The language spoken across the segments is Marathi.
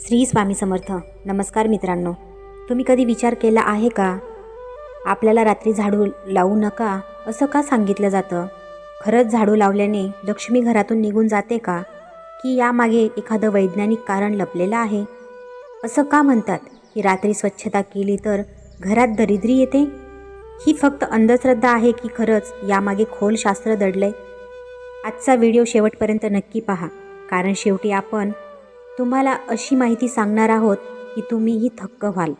श्री स्वामी समर्थ. नमस्कार मित्रांनो. तुम्ही कधी विचार केला आहे का? आपल्याला रात्री झाडू लावू नका असं का सांगितलं जातं? खरंच झाडू लावल्याने लक्ष्मी घरातून निघून जाते का? की यामागे एखादं वैज्ञानिक कारण लपलेलं आहे? असं का म्हणतात? की रात्री स्वच्छता केली तर घरात दरिद्री येते? ही फक्त अंधश्रद्धा आहे की खरंच यामागे खोल शास्त्र दडलंय? आजचा व्हिडिओ शेवटपर्यंत नक्की पहा. कारण शेवटी आपण तुम्हाला अशी माहिती सांगणार आहोत की तुम्हीही थक्क व्हाल.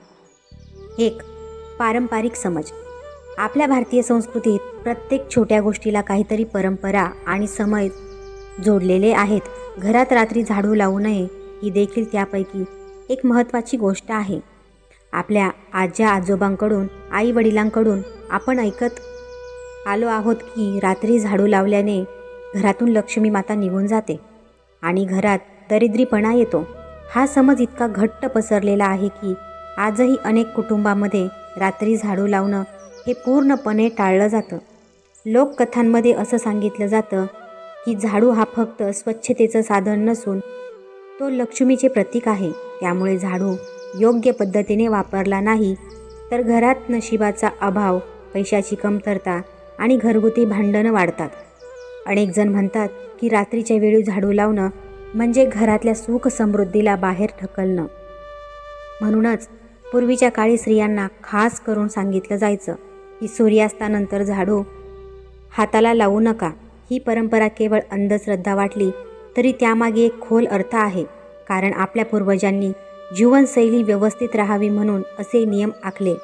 एक पारंपरिक समज. आपल्या भारतीय संस्कृतीत प्रत्येक छोट्या गोष्टीला काहीतरी परंपरा आणि समय जोडलेले आहेत. घरात रात्री झाडू लावू नये ही देखील त्यापैकी एक महत्त्वाची गोष्ट आहे. आपल्या आज्या आजोबांकडून आई वडिलांकडून आपण ऐकत आलो आहोत की रात्री झाडू लावल्याने घरातून लक्ष्मी माता निघून जाते आणि घरात दरिद्रीपणा येतो. हा समज इतका घट्ट पसरलेला आहे की आजही अनेक कुटुंबामध्ये रात्री झाडू लावणं हे पूर्णपणे टाळलं जातं. लोककथांमध्ये असं सांगितलं जातं की झाडू हा फक्त स्वच्छतेचं साधन नसून तो लक्ष्मीचे प्रतीक आहे. त्यामुळे झाडू योग्य पद्धतीने वापरला नाही तर घरात नशिबाचा अभाव पैशाची कमतरता आणि घरगुती भांडणं वाढतात. अनेक जण म्हणतात की रात्रीच्या वेळी झाडू लावणं म्हणजे घरातल्या सुख समृद्धीला बाहेर ढकलणं. म्हणूनच पूर्वीच्या काळी स्त्रियांना खास करून सांगितलं जायचं की सूर्यास्तानंतर झाडू हाताला लावू नका. ही परंपरा केवळ अंधश्रद्धा वाटली तरी त्यामागे एक खोल अर्थ आहे. कारण आपल्या पूर्वजांनी जीवनशैली व्यवस्थित राहावी म्हणून असे नियम आखले.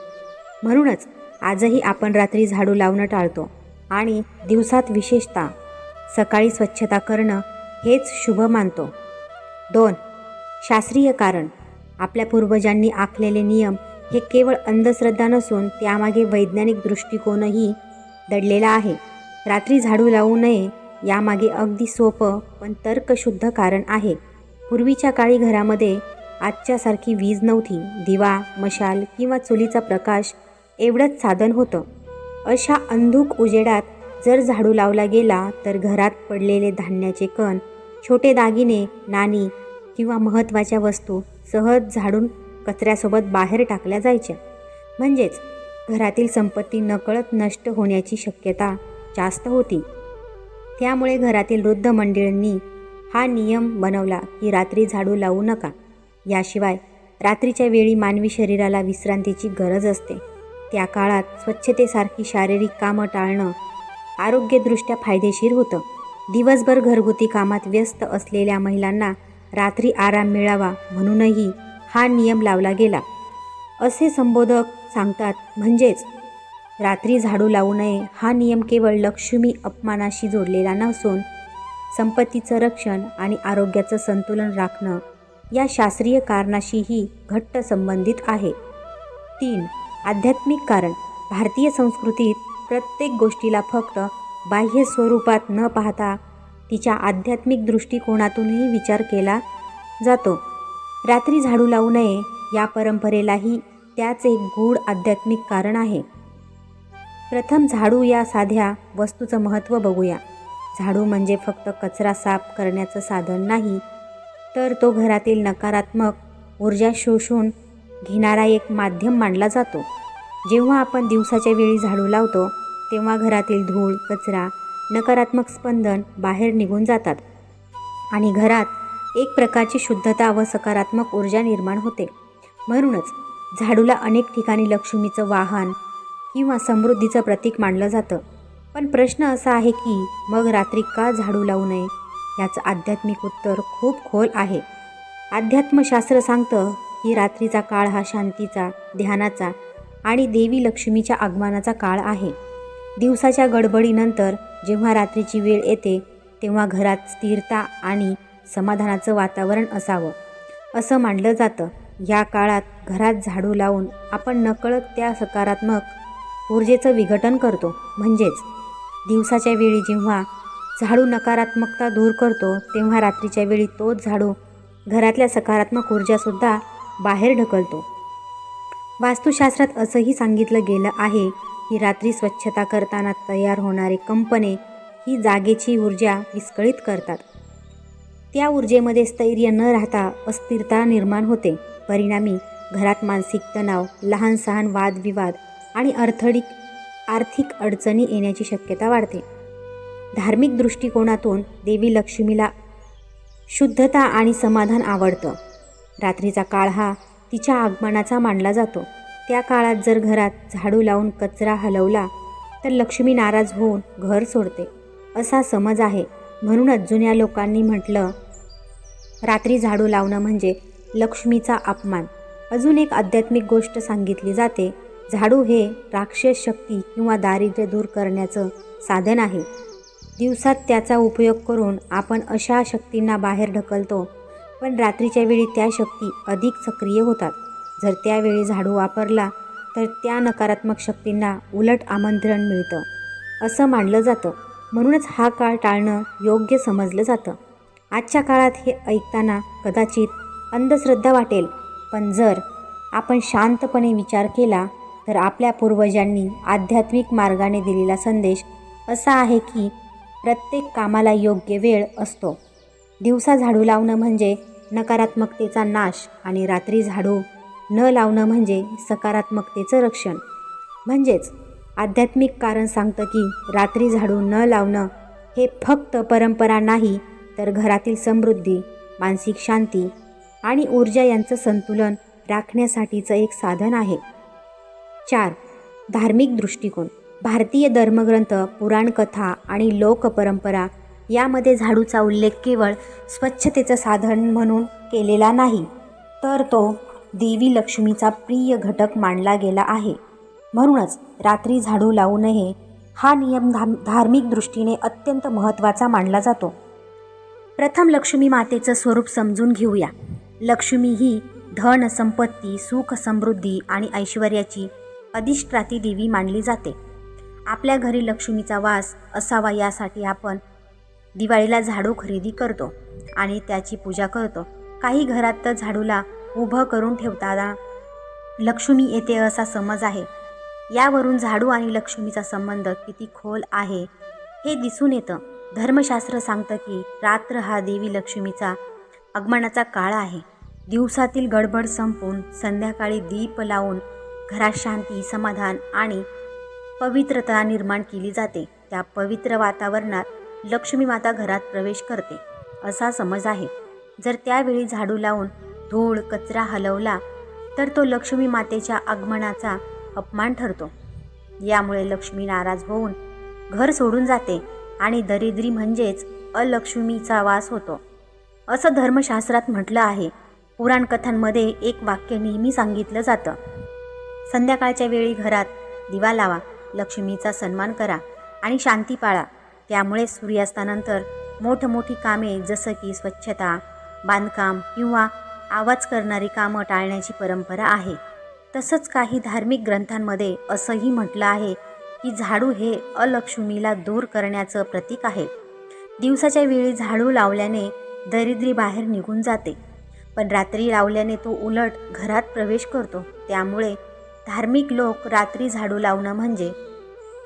म्हणूनच आजही आपण रात्री झाडू लावणं टाळतो. आणि दिवसात विशेषतः सकाळी स्वच्छता करणं हेच शुभ मानतो. दोन शास्त्रीय कारण. आपल्या पूर्वजांनी आखलेले नियम हे केवळ अंधश्रद्धा नसून त्यामागे वैज्ञानिक दृष्टिकोनही दडलेला आहे. रात्री झाडू लावू नये यामागे अगदी सोपं पण तर्कशुद्ध कारण आहे. पूर्वीच्या काळी घरामध्ये आजच्यासारखी वीज नव्हती. दिवा मशाल किंवा चुलीचा प्रकाश एवढंच साधन होतं. अशा अंधुक उजेडात जर झाडू लावला गेला तर घरात पडलेले धान्याचे कण छोटे दागिने नाणी किंवा महत्त्वाच्या वस्तू सहज झाडून कचऱ्यासोबत बाहेर टाकल्या जायच्या. म्हणजेच घरातील संपत्ती नकळत नष्ट होण्याची शक्यता जास्त होती. त्यामुळे घरातील वृद्ध मंडळींनी हा नियम बनवला की रात्री झाडू लावू नका. याशिवाय रात्रीच्या वेळी मानवी शरीराला विश्रांतीची गरज असते. त्या काळात स्वच्छतेसारखी शारीरिक कामं टाळणं आरोग्यदृष्ट्या फायदेशीर होतं. दिवसभर घरगुती कामात व्यस्त असलेल्या महिलांना रात्री आराम मिळावा म्हणूनही हा नियम लावला गेला. असे संबोधक सांगतात म्हणजेच रात्री झाडू लावू नये हा नियम केवळ लक्ष्मी अपमानाशी जोडलेला नसून संपत्तीचं रक्षण आणि आरोग्याचं संतुलन राखणं या शास्त्रीय कारणाशीही घट्ट संबंधित आहे. तीन आध्यात्मिक कारण. भारतीय संस्कृतीत प्रत्येक गोष्टीला फक्त बाह्य स्वरूपात न पाहता तिच्या आध्यात्मिक दृष्टिकोनातूनही विचार केला जातो. रात्री झाडू लावू नये या परंपरेलाही त्याच एक गूढ आध्यात्मिक कारण आहे. प्रथम झाडू या साध्या वस्तूचं महत्त्व बघूया. झाडू म्हणजे फक्त कचरा साफ करण्याचं साधन नाही तर तो घरातील नकारात्मक ऊर्जा शोषून घेणारा एक माध्यम मानला जातो. जेव्हा आपण दिवसाच्या वेळी झाडू लावतो तेव्हा घरातील धूळ कचरा नकारात्मक स्पंदन बाहेर निघून जातात. आणि घरात एक प्रकारची शुद्धता व सकारात्मक ऊर्जा निर्माण होते. म्हणूनच झाडूला अनेक ठिकाणी लक्ष्मीचं वाहन किंवा समृद्धीचं प्रतीक मानलं जातं. पण प्रश्न असा आहे की मग रात्री का झाडू लावू नये? याचं आध्यात्मिक उत्तर खूप खोल आहे. अध्यात्मशास्त्र सांगतं की रात्रीचा काळ हा शांतीचा ध्यानाचा आणि देवी लक्ष्मीच्या आगमनाचा काळ आहे. दिवसाच्या गडबडीनंतर जेव्हा रात्रीची वेळ येते तेव्हा घरात स्थिरता आणि समाधानाचं वातावरण असावं. असं मानलं जातं. या काळात घरात झाडू लावून आपण नकळत त्या सकारात्मक ऊर्जेचं विघटन करतो. म्हणजेच दिवसाच्या वेळी जेव्हा झाडू नकारात्मकता दूर करतो तेव्हा रात्रीच्या वेळी तोच झाडू घरातल्या सकारात्मक ऊर्जासुद्धा बाहेर ढकलतो. वास्तुशास्त्रात असंही सांगितलं गेलं आहे ही रात्री स्वच्छता करताना तयार होणारे कंपने ही जागेची ऊर्जा विस्कळीत करतात. त्या ऊर्जेमध्ये स्थैर्य न राहता अस्थिरता निर्माण होते. परिणामी घरात मानसिक तणाव लहान सहान वादविवाद आणि अडथळिक आर्थिक अडचणी येण्याची शक्यता वाढते. धार्मिक दृष्टिकोनातून देवी लक्ष्मीला शुद्धता आणि समाधान आवडतं. रात्रीचा काळ हा तिच्या आगमनाचा मानला जातो. त्या काळात जर घरात झाडू लावून कचरा हलवला तर लक्ष्मी नाराज होऊन घर सोडते. असा समज आहे. म्हणूनच जुन्या लोकांनी म्हटलं रात्री झाडू लावणं म्हणजे लक्ष्मीचा अपमान. अजून एक आध्यात्मिक गोष्ट सांगितली जाते. झाडू हे राक्षस शक्ती किंवा दारिद्र्य दूर करण्याचं साधन आहे. दिवसात त्याचा उपयोग करून आपण अशा शक्तींना बाहेर ढकलतो पण रात्रीच्या वेळी त्या शक्ती अधिक सक्रिय होतात. जर त्यावेळी झाडू वापरला तर त्या नकारात्मक शक्तींना उलट आमंत्रण मिळतं. असं मानलं जातं. म्हणूनच हा काळ टाळणं योग्य समजलं जातं. आजच्या काळात हे ऐकताना कदाचित अंधश्रद्धा वाटेल पण जर आपण शांतपणे विचार केला तर आपल्या पूर्वजांनी आध्यात्मिक मार्गाने दिलेला संदेश असा आहे की प्रत्येक कामाला योग्य वेळ असतो. दिवसा झाडू लावणं म्हणजे नकारात्मकतेचा नाश आणि रात्री झाडू न लावणं म्हणजे सकारात्मकतेचं रक्षण. म्हणजेच आध्यात्मिक कारण सांगतं की रात्री झाडू न लावणं हे फक्त परंपरा नाही तर घरातील समृद्धी मानसिक शांती आणि ऊर्जा यांचं संतुलन राखण्यासाठीचं एक साधन आहे. चार धार्मिक दृष्टिकोन. भारतीय धर्मग्रंथ पुराणकथा आणि लोकपरंपरा यामध्ये झाडूचा उल्लेख केवळ स्वच्छतेचं साधन म्हणून केलेला नाही तर तो देवी लक्ष्मीचा प्रिय घटक मानला गेला आहे. म्हणूनच रात्री झाडू लावू नये हा नियम धाम धार्मिक दृष्टीने अत्यंत महत्त्वाचा मानला जातो. प्रथम लक्ष्मी मातेचं स्वरूप समजून घेऊया. लक्ष्मी ही धन संपत्ती सुख समृद्धी आणि ऐश्वर्याची अधिष्ठाती देवी मानली जाते. आपल्या घरी लक्ष्मीचा वास असावा यासाठी आपण दिवाळीला झाडू खरेदी करतो आणि त्याची पूजा करतो. काही घरात तर झाडूला उभं करून ठेवताना लक्ष्मी येते असा समज आहे. यावरून झाडू आणि लक्ष्मीचा संबंध किती खोल आहे हे दिसून येतं. धर्मशास्त्र सांगतं की रात्र हा देवी लक्ष्मीचा आगमनाचा काळ आहे. दिवसातील गडबड संपून संध्याकाळी दीप लावून घरात शांती समाधान आणि पवित्रता निर्माण केली जाते. त्या पवित्र वातावरणात लक्ष्मी माता घरात प्रवेश करते. असा समज आहे. जर त्यावेळी झाडू लावून धूळ कचरा हलवला तर तो लक्ष्मी मातेच्या आगमनाचा अपमान ठरतो. यामुळे लक्ष्मी नाराज होऊन घर सोडून जाते आणि दरिद्री म्हणजेच अलक्ष्मीचा वास होतो. असं धर्मशास्त्रात म्हटलं आहे. पुराणकथांमध्ये एक वाक्य नेहमी सांगितलं जातं. संध्याकाळच्या वेळी घरात दिवा लावा लक्ष्मीचा सन्मान करा आणि शांती पाळा. त्यामुळे सूर्यास्तानंतर मोठमोठी कामे जसं की स्वच्छता बांधकाम किंवा आवाज करणारी कामं टाळण्याची परंपरा आहे. तसंच काही धार्मिक ग्रंथांमध्ये असंही म्हटलं आहे की झाडू हे अलक्ष्मीला दूर करण्याचं प्रतीक आहे. दिवसाच्या वेळी झाडू लावल्याने दरिद्री बाहेर निघून जाते. पण रात्री लावल्याने तो उलट घरात प्रवेश करतो. त्यामुळे धार्मिक लोक रात्री झाडू लावणं म्हणजे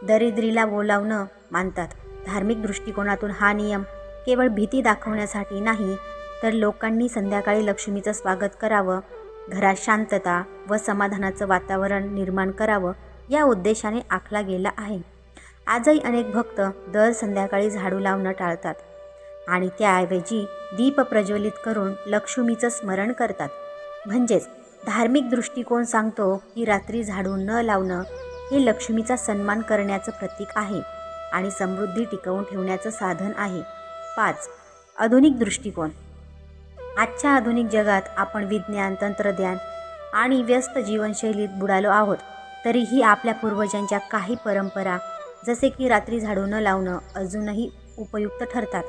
दरिद्रीला बोलावणं मानतात. धार्मिक दृष्टिकोनातून हा नियम केवळ भीती दाखवण्यासाठी नाही तर लोकांनी संध्याकाळी लक्ष्मीचं स्वागत करावं घरात शांतता व समाधानाचं वातावरण निर्माण करावं या उद्देशाने आखला गेला आहे. आजही अनेक भक्त दर संध्याकाळी झाडू लावणं टाळतात आणि त्याऐवजी दीप प्रज्वलित करून लक्ष्मीचं स्मरण करतात. म्हणजेच धार्मिक दृष्टिकोन सांगतो की रात्री झाडू न लावणं हे लक्ष्मीचा सन्मान करण्याचं प्रतीक आहे आणि समृद्धी टिकवून ठेवण्याचं साधन आहे. पाच. आधुनिक दृष्टिकोन. आजच्या आधुनिक जगात आपण विज्ञान तंत्रज्ञान आणि व्यस्त जीवनशैलीत बुडालो आहोत. तरीही आपल्या पूर्वजांच्या काही परंपरा जसे की रात्री झाडू न लावणं अजूनही उपयुक्त ठरतात.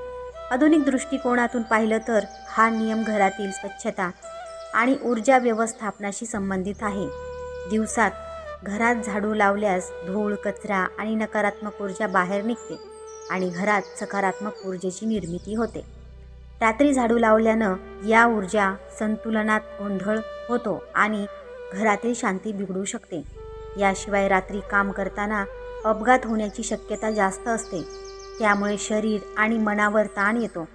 आधुनिक दृष्टिकोनातून पाहिलं तर हा नियम घरातील स्वच्छता आणि ऊर्जा व्यवस्थापनाशी संबंधित आहे. दिवसात घरात झाडू लावल्यास धूळ कचरा आणि नकारात्मक ऊर्जा बाहेर निघते आणि घरात सकारात्मक ऊर्जेची निर्मिती होते. रात्री झाडू लावल्यानं या ऊर्जा संतुलनात गोंधळ होतो आणि घरातील शांती बिघडू शकते. याशिवाय रात्री काम करताना अपघात होण्याची शक्यता जास्त असते. त्यामुळे शरीर आणि मनावर ताण येतो.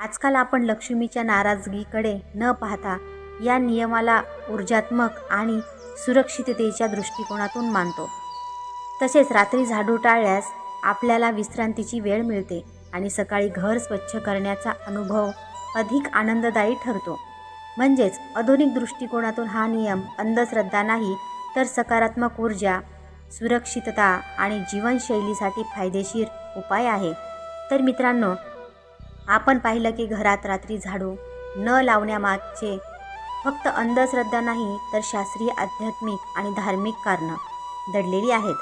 आजकाल आपण लक्ष्मीच्या नाराजगीकडे न पाहता या नियमाला ऊर्जात्मक आणि सुरक्षिततेच्या दृष्टिकोनातून मानतो. तसेच रात्री झाडू टाळल्यास आपल्याला विश्रांतीची वेळ मिळते. आणि सकाळी घर स्वच्छ करण्याचा अनुभव अधिक आनंददायी ठरतो. म्हणजेच आधुनिक दृष्टिकोनातून हा नियम अंधश्रद्धा नाही तर सकारात्मक ऊर्जा सुरक्षितता आणि जीवनशैलीसाठी फायदेशीर उपाय आहे. तर मित्रांनो आपण पाहिलं की घरात रात्री झाडू न लावण्यामागचे फक्त अंधश्रद्धा नाही तर शास्त्रीय आध्यात्मिक आणि धार्मिक कारणं दडलेली आहेत.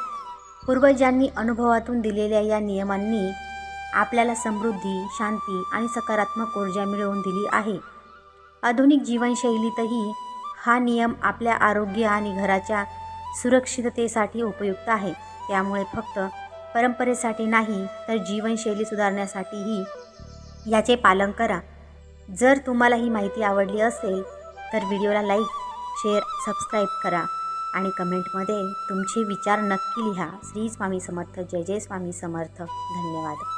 पूर्वजांनी अनुभवातून दिलेल्या या नियमांनी आपल्याला समृद्धी शांती आणि सकारात्मक ऊर्जा मिळवून दिली आहे. आधुनिक जीवनशैलीतही हा नियम आपल्या आरोग्य आणि घराच्या सुरक्षिततेसाठी उपयुक्त आहे. त्यामुळे फक्त परंपरेसाठी नाही तर जीवनशैली सुधारण्यासाठीही याचे पालन करा. जर तुम्हाला ही माहिती आवडली असेल तर व्हिडिओला लाईक शेअर सबस्क्राईब करा आणि कमेंटमध्ये तुमचे विचार नक्की लिहा. श्री स्वामी समर्थ. जय जय स्वामी समर्थ. धन्यवाद.